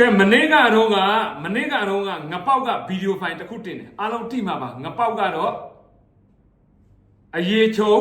ကဲမနေ့ကတော့ကမနေ့ကတော့ကငပောက်ကဗီဒီယိုဖိုင်တစ်ခုတင်တယ်အားလုံးတိမှာပါငပောက်ကတော့အရေးချုံ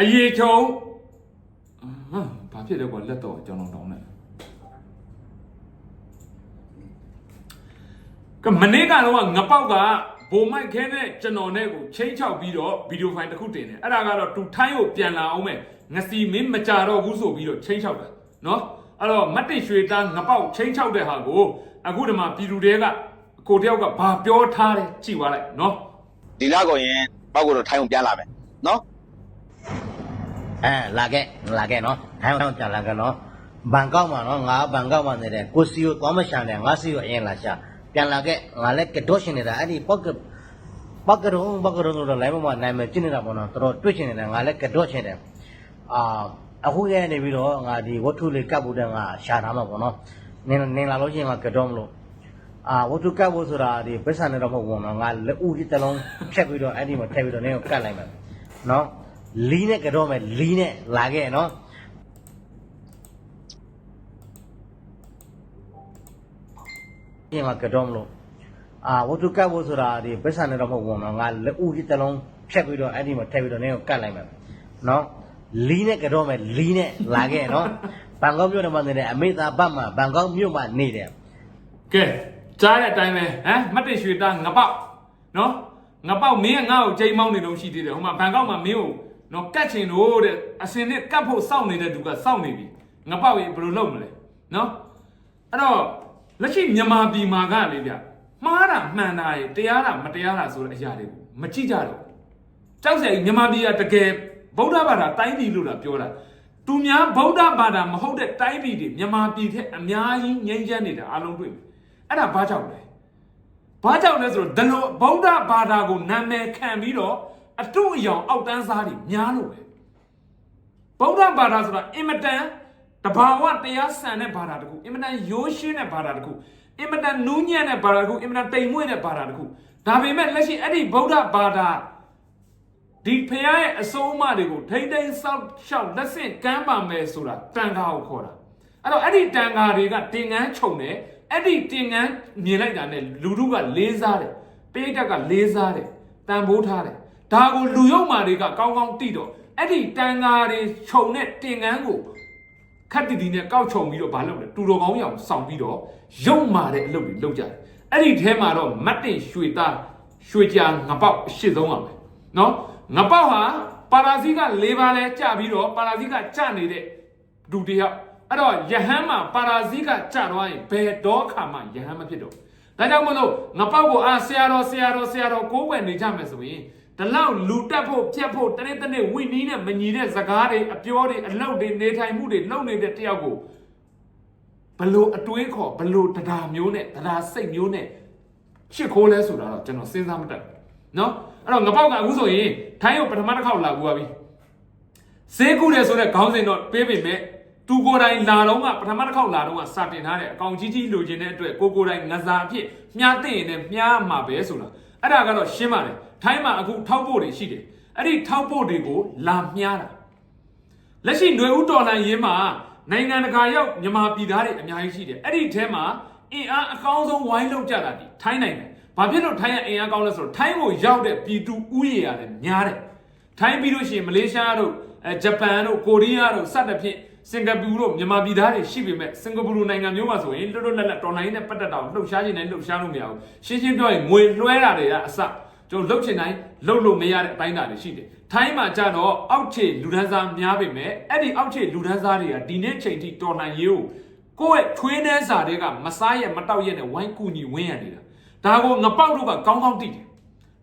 အရေးချုံဟာဘာဖြစ်လဲကွာလက်တော့ကျွန်တော်တောင်းနေကမနေ့ကတော့ငပောက်ကဘိုမိုက်ခဲနဲ့ကျွန်တော်နဲ့ကိုချင်းချောက်ပြီးတော့ဗီဒီယိုဖိုင်တစ်ခုတင်တယ်အဲ့ဒါကတော့သူထိုင်းကိုပြန်လာအောင်မဲ့ငစီမင်းမကြတော့ဘူးဆိုပြီးတော့ချင်းချောက်တာ နော်အဲ့တော့မတ်တိရွှေသားငပောက်ချင်းချောက်တဲ့ဟာကိုအခုဒီမှာပြည်သူတွေကကိုတယောက်ကဘာပြောထားတယ်ကြည့်ပါလိုက်နော်ဒီလောက်ကိုရင်ပောက်ကတော့ထိုင်းကိုပြန်လာမယ်နော်အဲလာခဲ့လာခဲ့နော်ဟမ်ဟမ်ပြန်လာခဲ့နော်ဘန်ကောက်မှာနော်ငါဘန်ကောက်မှာနေတယ်ကိုစီကိုသွားမရှာနဲ့ငါစီကိုအရင်လာရှာပြန်လာခဲ့ငါလည်းကတော့ရှင်နေတာအဲ့ဒီပောက်ကပောက်ကတော့ပောက်ကတော့တော့လိုင်းမမနိုင်မယ်ကျင်းနေတာပေါ့နော်တော်တော်တွေ့ချင်နေတာငါလည်းကတော့ချင်တယ်အာ အခုရဲနေပြီးတော့ငါဒီဝတ္ထုလေးကပ်ဖို့တဲ့ငါရှာထားမှာပေါ့နော်နင်နင်လာလို့ရှိရင်ငါကတော့မလို့အာဝတ္ထုကပ်ဖို့ဆိုတာဒီပစ္စံနဲ့တော့မဟုတ်ဘူးနော်ငါလက်ဦးဒီတစ်လုံးဖြတ်ပြီးတော့အဲ့ဒီမှာထည့်ပြီးတော့နင်ကိုကတ်လိုက်မယ်နော်လီးနဲ့ကတော့မယ်လီးနဲ့လာခဲ့နော်ပြင်မှာကတော့မလို့အာဝတ္ထုကတ်ဖို့ဆိုတာဒီပစ္စံနဲ့တော့မဟုတ်ဘူးနော်ငါလက်ဦးဒီတစ်လုံးဖြတ်ပြီးတော့အဲ့ဒီမှာထည့်ပြီးတော့နင်းကိုကတ်လိုက်မယ်နော် လီးနဲ့ကတော့မယ်လီးနဲ့လာခဲ့နော်ဘန်ကောက်မြို့မှာနေတယ်အမေသာဘတ်မှာဘန်ကောက်မြို့မှာနေတယ်ကဲကြားတဲ့အတိုင်းပဲဟမ်မတ်တိရွှေသားငပောက်နော်ငပောက်မင်းကငါ့ကိုချိန်မောင်းနေလို့ရှိသေးတယ်ဟိုမှာဘန်ကောက်မှာမင်းကိုနော်ကတ်ချင်လို့တဲ့အစင်နဲ့ကတ်ဖို့စောင့်နေတဲ့သူကစောင့်နေပြီငပောက်ရေဘယ်လိုလုပ်မလဲနော်အဲ့တော့လက်ရှိမြန်မာပြည်မှာကလေဗျမှားတာမှန်တာရေတရားတာမတရားတာဆိုတဲ့အရာတွေကိုမကြည့်ကြတော့ကြောက်စရာကြီးမြန်မာပြည်ကတကယ် ဗုဒ္ဓဘာသာတိုင်းပြည်လို့လားပြောတာသူများဗုဒ္ဓဘာသာမဟုတ်တဲ့တိုင်းပြည်တွေမြန်မာပြည်ထက်အများကြီးငြိမ်းချမ်းနေတာအလုံးတွေ့ပြီအဲ့ဒါဘာကြောင့်လဲဘာကြောင့်လဲဆိုတော့ဒီလိုဗုဒ္ဓဘာသာကိုနာမည်ခံပြီးတော့အတုအယောင်အောက်တန်းစားတွေများလို့ပဲဗုဒ္ဓဘာသာဆိုတာအင်မတန်တဘာဝတရားဆန်တဲ့ဘာသာတစ်ခုအင်မတန်ရိုးရှင်းတဲ့ဘာသာတစ်ခုအင်မတန်နူးညံ့တဲ့ဘာသာတစ်ခုအင်မတန်တိမ်မွေ့တဲ့ဘာသာတစ်ခုဒါပေမဲ့လက်ရှိအဲ့ဒီဗုဒ္ဓဘာသာ ဒီဖရားရဲ့အဆုံးအမတွေကိုထိမ့်သိမ်းဆောက်ရှောက်လက်ဆင့်ကမ်းပါမယ်ဆိုတာတန်ခါကိုခေါ်တာအဲ့တော့အဲ့ဒီတန်ခါတွေကတင်ငန်းခြုံတယ်အဲ့ဒီတင်ငန်းမြင်လိုက်တာနဲ့လူတို့ကလေးစားတယ်ပိဋကတ်ကလေးစားတယ်တန်ဖိုးထားတယ်ဒါကိုလူယုံမာတွေကကောင်းကောင်းသိတော့အဲ့ဒီတန်ခါတွေခြုံတဲ့တင်ငန်းကိုခက်တီတီနဲ့ကောက်ချုံပြီးတော့မလုပ်လဲတူတော်ကောင်းရအောင်စောင့်ပြီးတော့ရုံမာတဲ့အလုပ်တွေလုပ်ကြတယ်အဲ့ဒီထဲမှာတော့မတ်တင်ရွှေသားရွှေကြာငပောက်အရှိဆုံးအောင်ပဲနော် ငပောက်ဟာပါရာဇီက၄ပါးလဲကြပြီးတော့ပါရာဇီကကြနေတဲ့ဒုတိယအဲ့တော့ယဟန်မှာပါရာဇီကကြတော့ရင်ဘယ်တော့ခါမှယဟန်မဖြစ်တော့ဘူးဒါကြောင့်မလို့ငပောက်ကိုအာဆရာတော်ဆရာတော်ဆရာတော်ကိုးကွယ်နေကြမယ်ဆိုရင်ဒီလောက်လူတက်ဖို့ဖြတ်ဖို့တနေ့တနေ့ဝိနည်းနဲ့မညီတဲ့စကားတွေအပြောတွေအလုပ်တွေနေထိုင်မှုတွေလုပ်နေတဲ့တယောက်ကိုဘလို့အတွေးခေါ်ဘလို့တရားမျိုးနဲ့တရားစိတ်မျိုးနဲ့ရှစ်ခိုးလဲဆိုတာတော့ကျွန်တော်စဉ်းစားမတတ်ဘူးเนาะ အဲ့တော့ငပောက်ကအခုဆိုရင်ထိုင်းကိုပထမတစ်ခေါက်လာကူပါပြီဈေးကူတယ်ဆိုတဲ့ခေါင်းစဉ်တော့ပေးပေမဲ့သူကိုယ်တိုင်လာတော့ကပထမတစ်ခေါက်လာတော့ကစာတင်ထားတဲ့အကောင်ကြီးကြီးလိုချင်တဲ့အတွက်ကိုကိုယ်တိုင်ငစားအဖြစ်မြားသိရင်လည်းမြားမှာပဲဆိုတာအဲ့ဒါကတော့ရှင်းပါတယ်ထိုင်းမှာအခုထောက်ဖို့တွေရှိတယ်အဲ့ဒီထောက်ဖို့တွေကိုလာမြားတာလက်ရှိຫນွေဦးတော်လှန်ရေးမှာနိုင်ငံတကာရောက်မြန်မာပြည်သားတွေအများကြီးရှိတယ်အဲ့ဒီထဲမှာအင်အားအကောင်းဆုံးဝိုင်းလုပ်ကြတာဒီထိုင်းနိုင်ငံ ဘာဖြစ်လို့ထိုင်းကအင်အားကောင်းလဲဆိုတော့ထိုင်းကိုရောက်တဲ့ပြည်သူဥယျာဉ်ရတယ်များတယ်ထိုင်းပြီးလို့ရှိရင်မလေးရှားတို့အဲဂျပန်တို့ကိုရီးယားတို့စသဖြင့်စင်ကာပူတို့မြန်မာပြည်သားတွေရှိပေမဲ့စင်ကာပူလိုနိုင်ငံမျိုးမှာဆိုရင်လွတ်လွတ်လပ်လပ်တော်လိုင်းနဲ့ပတ်သက်တာကိုလှုပ်ရှားခြင်းနဲ့လှုပ်ရှားလို့မရဘူးရှင်းရှင်းပြောရင်ငွေလွှဲတာတွေကအစကျွန်တော်လှုပ်ချင်တိုင်းလှုပ်လို့မရတဲ့အတိုင်းတာတွေရှိတယ်ထိုင်းမှာကြတော့အောက်ခြေလူဒန်းစားများပေမဲ့အဲ့ဒီအောက်ခြေလူဒန်းစားတွေကဒီနေ့ချိန်ထိတော်လှန်ရေးကိုကိုယ့်ရဲ့ချွေးနှဲစာတွေကမစားရမတောက်ရနဲ့ဝိုင်းကူညီဝင်းရနေတာ ဒါကိုငပောက်တို့ကကောင်းကောင်းသိတယ်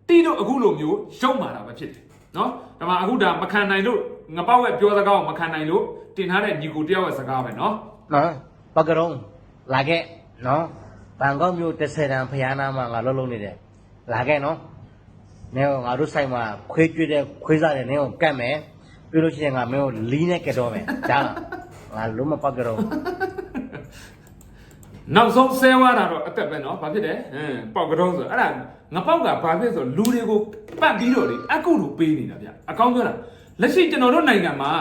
တိတို့အခုလိုမျိုးရုံမာတာပဲဖြစ်တယ်နော်ဒါမှအခုဒါမခံနိုင်လို့ငပောက်ရဲ့ပြောစကားကိုမခံနိုင်လို့တင်ထားတဲ့ညီကိုတယောက်ရဲ့စကားပဲနော်နော်ပောက်ကတော့လာခဲ့နော်ဘန်ကောက်မြို့တစ်ဆယ်တန်ဖျားနာမှာငါလုံးလုံးနေတယ်လာခဲ့နော်နင်းငါတို့ဆိုင်မှာခွေးကျွေးတဲ့ခွေးစားတယ်နင်းကိုကတ်မယ်ပြီးလို့ရှိရင်ငါမင်းကိုလီးနဲ့ကတော့မယ်ကြားလားငါလုံးမပောက်ကတော့ နောက်ဆုံးဆဲဝါတာတော့အသက်ပဲเนาะဘာဖြစ်တယ်ဟမ်ပေါက်ကတော့ဆိုအဲ့ဒါငပောက်ကဘာဖြစ်ဆိုလူတွေကိုပတ်ပြီးတော့လေအကုတို့ပေးနေတာဗျအကောင်းပြောတာလက်ရှိကျွန်တော်တို့နိုင်ငံမှာ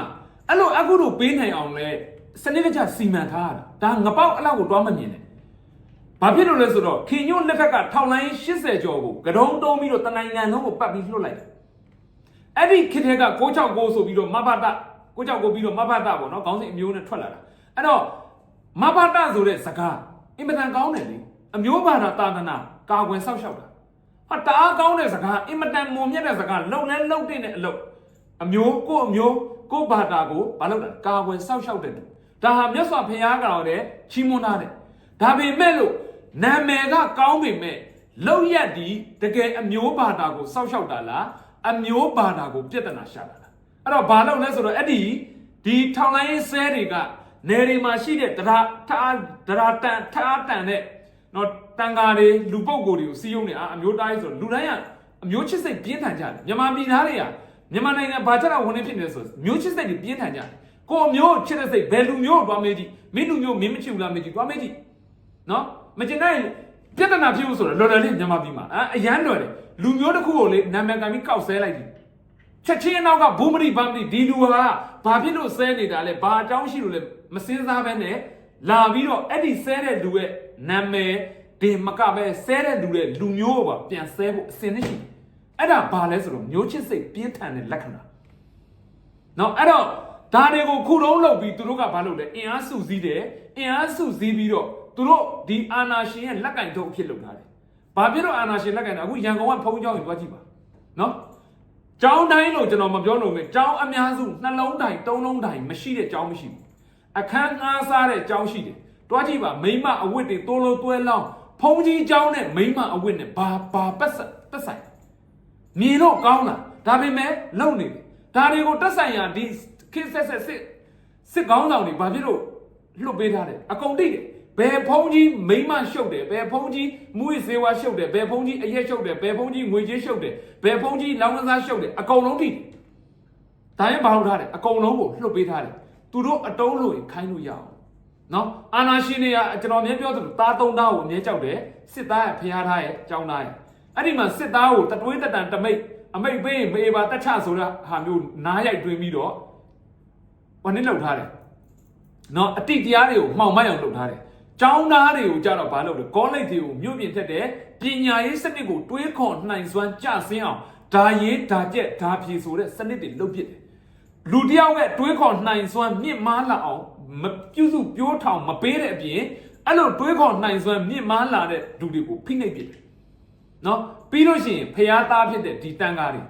အဲ့လိုအကုတို့ပေးနိုင်အောင်လဲ စနစ်တကျစီမံထားရတာဒါငပောက်အဲ့လောက်ကိုတွားမမြင်နဲ့ဘာဖြစ်လို့လဲဆိုတော့ခင်ညွန့်လက်ထက်ကထောင်လိုင်း80ကျော်ကိုကတုံးတုံးပြီးတော့တနိုင်ငံလုံးကိုပတ်ပြီးလွှတ်လိုက်တယ်အဲ့ဒီခေတ်ထဲက669ဆိုပြီးတော့မဘတ669ပြီးတော့မဘတပေါ့နော်ခေါင်းစဉ်အမျိုးနဲ့ထွက်လာတာအဲ့တော့မဘတဆိုတဲ့စကား အင်မတန်ကောင်းတယ်လေအမျိုးဘာသာတာသနာကာကွယ်ဆောက်ရှောက်တာဟာတအားကောင်းတဲ့စကားအင်မတန်မွန်မြတ်တဲ့စကားလုံလဲလုံတဲ့အလုပ်အမျိုးကိုယ့်အမျိုးကိုယ့်ဘာသာကိုမလုပ်တာကာကွယ်စောက်ရှောက်တဲ့သူဒါဟာမြတ်စွာဘုရားကတော့တဲ့ချီးမွမ်းထားတယ်ဒါပေမဲ့လို့နာမည်ကကောင်းပေမဲ့လောက်ရက်ဒီတကယ်အမျိုးဘာသာကိုစောက်ရှောက်တာလားအမျိုးဘာသာကိုပြဿနာရှာတာလားအဲ့တော့ဘာလို့လဲဆိုတော့အဲ့ဒီဒီထောင်လိုင်းဆဲတွေက နေရီမှာရှိတဲ့တရားထားတရားတန်ထားတန်တဲ့နော်တန်ဃာတွေလူပုဂ္ဂိုလ်တွေကိုစီးယုံနေအာအမျိုးတိုင်းဆိုတော့လူတိုင်းကအမျိုးချစ်စိတ်ပြင်းထန်ကြတယ်မြန်မာပြည်သားတွေကမြန်မာနိုင်ငံဘာကြတော့ဝင်နေဖြစ်နေလဲဆိုမျိုးချစ်စိတ်တွေပြင်းထန်ကြတယ်ကိုယ်မျိုးချစ်တဲ့စိတ်ဘယ်လူမျိုးကိုတွားမေးကြည့်မင်းလူမျိုးမင်းမချစ်ဘူးလားမေးကြည့်တွားမေးကြည့်နော်မကျင်နိုင်ပြဿနာဖြစ်ဖို့ဆိုတော့လော်လော်လေးမြန်မာပြည်မှာအအရန်တော်တယ်လူမျိုးတစ်ခုကိုလေနာမည်ကန်ပြီးကောက်ဆဲလိုက်ပြီ ချက်ချင်းအနောက်ကဘူးမတိဘာမတိဒီလူဟာဘာဖြစ်လို့ဆဲနေတာလဲဘာအကြောင်းရှိလို့လဲမစင်းစားဘဲနဲ့လာပြီးတော့အဲ့ဒီဆဲတဲ့လူရဲ့နာမည်ဒီမကပဲဆဲတဲ့လူရဲ့လူမျိုးကိုပါပြန်ဆဲဖို့အစင်နဲ့ရှိအဲ့ဒါဘာလဲဆိုတော့မျိုးချစ်စိတ်ပြင်းထန်တဲ့လက္ခဏာနော်အဲ့တော့ဒါတွေကိုခုတုံးလုပ်ပြီးသူတို့ကဘာလုပ်လဲအင်အားစုစည်းတယ်အင်အားစုစည်းပြီးတော့သူတို့ဒီအာနာရှင်ရဲ့လက်ကင်တုံးအဖြစ်လုပ်ထားတယ်ဘာဖြစ်လို့အာနာရှင်လက်ကင်တုံးအခုရန်ကုန်ကဖုံးကြောင်းကြီးတွားကြည့်ပါနော် ကျောင်းတိုင်းလို့ကျွန်တော်မပြောလို့မယ်ကျောင်းအများစုနှလုံးတိုင်းသုံးလုံးတိုင်းမရှိတဲ့ကျောင်းမရှိဘူးအခန်းငှားစားတဲ့ကျောင်းရှိတယ်တွားကြည့်ပါမိမအဝတ်တွေတိုးလုံးတွဲလောင်းဖုံးကြီးကျောင်းနဲ့မိမအဝတ်နဲ့ဘာဘာပတ်ဆက်ပတ်ဆိုင်မြင်တော့ကောင်းလားဒါပေမဲ့လုံနေတယ်ဒါတွေကိုတက်ဆိုင်ရာဒီခင်းဆက်ဆက်စစ်စစ်ကောင်းဆောင်တွေဘာဖြစ်လို့လွတ်ပေးထားတယ်အကုန်တိတယ် ဘယ်ဖုံးကြီးမိမရှုပ်တယ်ဘယ်ဖုံးကြီးမူရစေဝါရှုပ်တယ်ဘယ်ဖုံးကြီးအရက်ရှုပ်တယ်ဘယ်ဖုံးကြီးငွေကြေးရှုပ်တယ်ဘယ်ဖုံးကြီးလောင်းကစားရှုပ်တယ်အကုန်လုံးတိဒါရင်ဘာလို့ထားတယ်အကုန်လုံးကိုလွတ်ပေးထားတယ်သူတို့အတုံးလို့ခိုင်းလို့ရအောင်နော်အာနာရှင်တွေကကျွန်တော်အမြဲပြောသလိုသားသုံးသားကိုအမြဲကြောက်တယ်စစ်သားရဲ့ဖျားထားရဲ့ကြောင်းသားရဲ့အဲ့ဒီမှာစစ်သားကိုတတွေးတတန်တမိတ်အမိတ်ပေးရင်မေးပါတက်ချဆိုတာဟာမျိုးနားရိုက်တွင်းပြီးတော့ဘာနဲ့လောက်ထားတယ်နော်အတိတရားတွေကိုမှောင်မိုက်အောင်လုပ်ထားတယ် ကျောင်းသားတွေကိုကြတော့ဘာလုပ်လဲကောလိပ်တွေကိုမြို့ပြင်ထက်တဲ့ပညာရေးစနစ်ကိုတွေးခေါ်နှိုင်စွမ်းကြဆင်းအောင်ဒါရေးဒါကျက်ဒါဖြေဆိုတဲ့စနစ်တွေလုပ်ဖြစ်တယ်လူတယောက်ရဲ့တွေးခေါ်နှိုင်စွမ်းမြင့်မားလာအောင်မပြုစုပြိုးထောင်မပေးတဲ့အပြင်အဲ့လိုတွေးခေါ်နှိုင်စွမ်းမြင့်မားလာတဲ့လူတွေကိုဖိနှိပ်ပစ်တယ်နော်ပြီးလို့ရှိရင်ဖျားသားဖြစ်တဲ့ဒီတန်ကားတွေ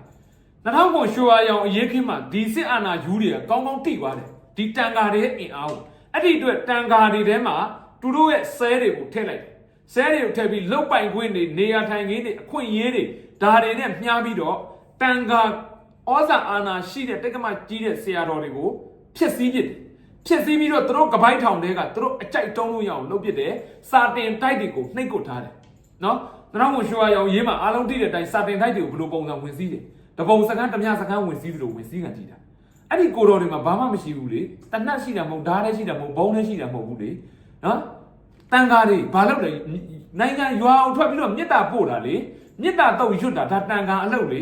2000ခုရွှေဝါရောင်အရေးခင်းမှာဒီစစ်အာဏာယူတွေကကောင်းကောင်းတိသွားတယ်ဒီတန်ကားတွေရဲ့အင်အားကိုအဲ့ဒီအတွက်တန်ကားတွေထဲမှာ သူတို့ရဲ့ဆဲတွေကိုထည့်လိုက်တယ်ဆဲတွေကိုထည့်ပြီးလုတ်ပိုင်ခွင့်တွေနေရာထိုင်ခင်းတွေအခွင့်အရေးတွေဒါတွေနဲ့မျှပြီးတော့တန်ကားဩဇာအာဏာရှိတဲ့တက္ကမကြီးတဲ့ဆရာတော်တွေကိုဖျက်ဆီးပစ်တယ်ဖျက်ဆီးပြီးတော့သူတို့ကပိုက်ထောင်တွေကသူတို့အကြိုက်တုံးလို့ရအောင်လုပ်ပစ်တယ်စာတင်တိုက်တွေကိုနှိပ်ကွထားတယ်နော်နောက်မှရွှေဝါရောင်ရေးမှာအားလုံးသိတဲ့အတိုင်းစာတင်တိုက်တွေကိုဘယ်လိုပုံစံဝင်စည်းတယ်တပုံစကန်းတမစကန်းဝင်စည်းသလိုဝင်စည်းကန်ကြည့်တာအဲ့ဒီကိုတော်တွေမှာဘာမှမရှိဘူးလေတနတ်ရှိတာမဟုတ်ဓာတ်လည်းရှိတာမဟုတ်ဘုံလည်းရှိတာမဟုတ်ဘူးလေ နော်တန်ကားတွေဘာလုပ်လဲနိုင်ငံရွာအောင်ထွက်ပြီးတော့မြစ်တာပို့တာလေမြစ်တာတော့ရွတ်တာဒါတန်ကားအလုပ်လေ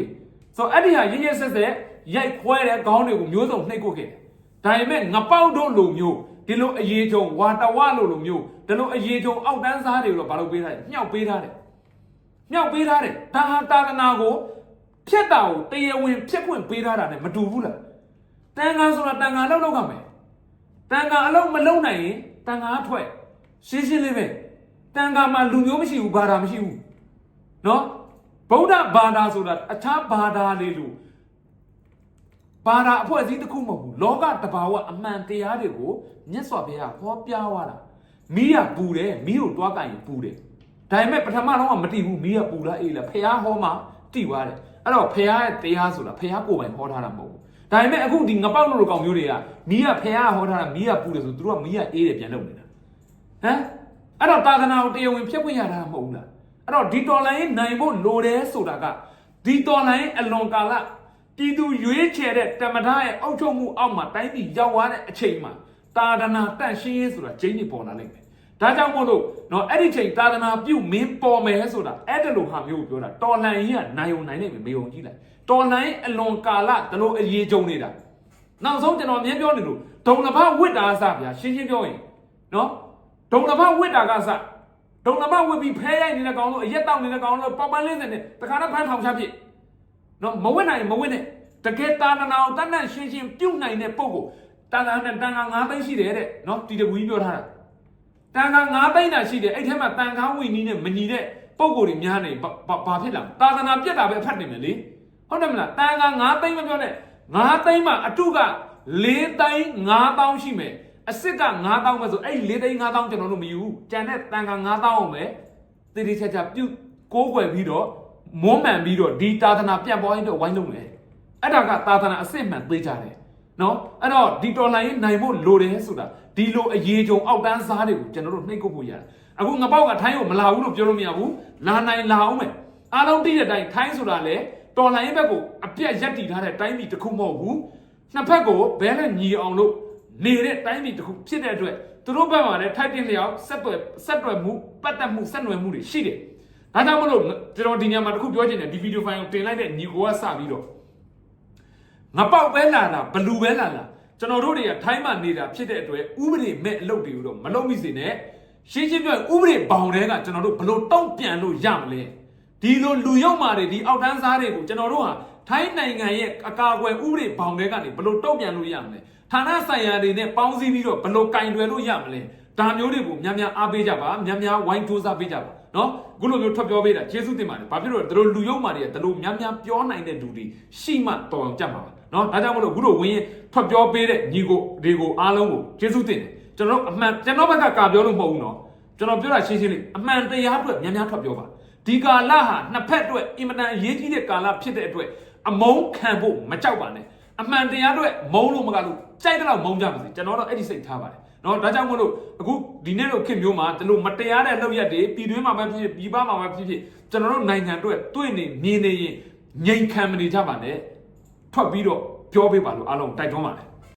ဆိုတော့အဲ့ဒီဟာရရဆက်ဆက်ရိုက်ခွဲတဲ့ခေါင်းတွေကိုမျိုးစုံနှိပ်ကွက်ခဲ့တယ်ဒါပေမဲ့ငပေါက်တို့လိုမျိုးဒီလိုအရေးချုံဝါတဝလိုလိုမျိုးဒီလိုအရေးချုံအောက်တန်းစားတွေကိုတော့ဘာလို့ပေးထားလဲမြှောက်ပေးထားတယ်မြှောက်ပေးထားတယ်ဒါဟာတာသနာကိုဖြတ်တာကိုတရားဝင်ဖြတ်ခွင့်ပေးထားတာ ਨੇ မတူဘူးလားတန်ခါဆိုတာတန်ခါလောက်လောက်ကမယ်တန်ခါအလုံးမလုံးနိုင်ရင် တန်ခါအထွက်ရှင်းရှင်းလေးပဲတန်ခါမှာလူမျိုးမရှိဘူးဘာသာမရှိဘူးနော်ဗုဒ္ဓဘာသာဆိုတာအခြားဘာသာလေးလို့ဘာသာအဖွဲ့အစည်းတစ်ခုမဟုတ်ဘူးလောကတဘာဝအမှန်တရားတွေကိုမြတ်စွာဘုရားဟောပြသွားတာမိရပူတယ်မိကိုတွားကင်ရင်ပူတယ်ဒါပေမဲ့ပထမတော့ကမတိဘူးမိရပူလားအေးလားဖះဟောမှတိသွားတယ်အဲ့တော့ဖះရဲ့တရားဆိုတာဖះကိုယ်ပိုင်ဟောထားတာမဟုတ်ဘူး ဒါပေမဲ့အခုဒီငပောက်လို့ကောင်မျိုးတွေကမိရဖះဟောထားတာမိရပူတယ်ဆိုသူတို့ကမိရအေးတယ်ပြန်လုပ်နေတာဟမ်အဲ့တော့သာသနာကိုတရားဝင်ဖျက်ခွင့်ရတာမဟုတ်ဘူးလားအဲ့တော့ဒီတော်လိုင်းနိုင်ဖို့လိုတယ်ဆိုတာကဒီတော်လိုင်းအလွန်ကာလပြည်သူရွေးချယ်တဲ့တမထရဲ့အောက်ချုပ်မှုအောက်မှာတိုင်းပြည်ရောက်သွားတဲ့အချိန်မှာတာဒနာတန့်ရှင်းရေးဆိုတာကျင်းနေပေါ်လာလိမ့်မယ်။ ဒါကြောင့်မို့လို့နော်အဲ့ဒီချိန်တာဒနာပြုတ်မင်းပေါ်မယ်ဆိုတာအဲ့ဒါလိုဟာမျိုးကိုပြောတာတော်လှန်ရေးကနိုင်ုံနိုင်နိုင်မယ်မေုံကြည့်လိုက်တော်လှန်ရေးအလွန်ကာလတလို့အရေးကြုံနေတာနောက်ဆုံးကျွန်တော်အမြဲပြောနေလို့ဒုံလဘဝစ်တာအစဗျာရှင်းရှင်းပြောရင်နော်ဒုံလဘဝစ်တာကအစဒုံလဘဝစ်ပြီးဖဲရိုက်နေတဲ့ကောင်လို့အရက်တောက်နေတဲ့ကောင်လို့ပပန်းလေးစင်နဲ့တခါတော့ဖမ်းထောင်ချဖြစ်နော်မဝစ်နိုင်မဝစ်နဲ့တကယ်တာနာနာကိုတတ်တတ်ရှင်းရှင်းပြုတ်နိုင်တဲ့ပုံကိုတန်ခါနဲ့တန်ခါ9သိန်းရှိတယ်တဲ့နော်တီတကူကြီးပြောထားတာ တန်ခါ9သိန်းတာရှိတယ်အဲ့ထဲမှာတန်ခါဝီနီးနဲ့မညီတဲ့ပုံကိုယ်တွေများနေဘာဘာဘာဖြစ်လာသာသနာပြက်တာပဲအဖတ်နေမယ်လေဟုတ်တယ်မလားတန်ခါ9သိန်းမပြောနဲ့9သိန်းမှာအတုက4သိန်း9000ရှိမယ်အစ်စ်က9000ပဲဆိုအဲ့4သိန်း9000ကျွန်တော်တို့မယူဘူးကြံတဲ့တန်ခါ9000အောင်ပဲတိတိကျကျပြုတ်ကိုးကွယ်ပြီးတော့မွမ်းမှန်ပြီးတော့ဒီသာသနာပြန့်ပွားရေးတော့ဝိုင်းလုံးမယ်အဲ့ဒါကသာသနာအစ်စ်မှန်သေးကြတယ် နော်အဲ့တော့ဒီတော်လိုင်းရေးနိုင်ဖို့လိုတယ်ဆိုတာဒီလိုအရေးကြုံအောက်တန်းစားတွေကိုကျွန်တော်တို့နှိပ်ကုတ်ဖို့ရတယ်အခုငပေါက်ကထိုင်းကိုမလာဘူးလို့ပြောလို့မရဘူးလာနိုင်လာအောင်မယ်အားလုံးသိတဲ့အတိုင်းထိုင်းဆိုတာလေတော်လိုင်းရေးဘက်ကိုအပြတ်ရက်တည်ထားတဲ့တိုင်းပြည်တစ်ခုမဟုတ်ဘူးနှစ်ဖက်ကိုဘဲနဲ့ညီအောင်လို့နေတဲ့တိုင်းပြည်တစ်ခုဖြစ်တဲ့အတွက်သူတို့ဘက်မှာလည်းထိုက်တင်လျောက်ဆက်သွယ်ဆက်သွယ်မှုပတ်သက်မှုဆက်နွယ်မှုတွေရှိတယ်ဒါကြောင့်မလို့ကျွန်တော်ဒီညမှာတစ်ခုပြောချင်တယ်ဒီဗီဒီယိုဖိုင်ကိုတင်လိုက်တဲ့ညီကိုကစပြီးတော့ ငပေါက်ပဲလာလာဘလူပဲလာလာကျွန်တော်တို့တွေကထိုင်းမှနေတာဖြစ်တဲ့အတွက်ဥပဒေမဲ့အလုပ်တွေကိုတော့မလုပ်မိစေနဲ့ရှင်းရှင်းပြောရင်ဥပဒေဘောင်တွေကကျွန်တော်တို့ဘလို့တောင့်ပြန်လို့ရမလဲဒီလိုလူယုံမာတွေဒီအောက်တန်းစားတွေကိုကျွန်တော်တို့ဟာထိုင်းနိုင်ငံရဲ့အကာအကွယ်ဥပဒေဘောင်တွေကနေဘလို့တောင့်ပြန်လို့ရမလဲဌာနဆိုင်ရာတွေနဲ့ပေါင်းစည်းပြီးတော့ဘလို့ကင်တွယ်လို့ရမလဲဒါမျိုးတွေကိုများများအားပေးကြပါများများဝိုင်းစူးစမ်းပေးကြပါ နော်ခုလိုမျိုးထွက်ပြောပေးတာကျေးဇူးတင်ပါတယ်ဘာဖြစ်လို့လဲတို့လူယုံမာတွေကတို့များများပြောနိုင်တဲ့လူတွေရှိမှတော်အောင်ကြမှာပါနော်ဒါကြောင့်မလို့ခုလိုဝင်းရင်ထွက်ပြောပေးတဲ့ညီကိုတွေကိုအားလုံးကိုကျေးဇူးတင်တယ်ကျွန်တော်တို့အမှန်ကျွန်တော်ဘက်ကကာပြောလို့မဟုတ်ဘူးနော်ကျွန်တော်ပြောတာရှင်းရှင်းလေးအမှန်တရားအတွက်များများထွက်ပြောပါဒီကာလဟာနှစ်ဖက်အတွက်အင်မတန်အရေးကြီးတဲ့ကာလဖြစ်တဲ့အတွက်အမုန်းခံဖို့မကြောက်ပါနဲ့အမှန်တရားအတွက်မုန်းလို့မကလို့ကြိုက်တဲ့လောက်မုန်းကြပါစေကျွန်တော်တော့အဲ့ဒီစိတ်ထားပါတယ် နော်ဒါကြောင့်မို့လို့အခုဒီနေ့လိုခေတ်မျိုးမှာဒီလိုမတရားတဲ့လုပ်ရက်တွေပြည်တွင်းမှာပဲဖြစ်ဖြစ်ပြည်ပမှာပဲဖြစ်ဖြစ်ကျွန်တော်တို့နိုင်ငံအတွက်တွေ့နေမြင်နေရင်ငြိမ်ခံမနေကြပါနဲ့ထွက်ပြီးတော့ပြောပေးပါလို့အားလုံးတိုက်တွန်းပါတယ်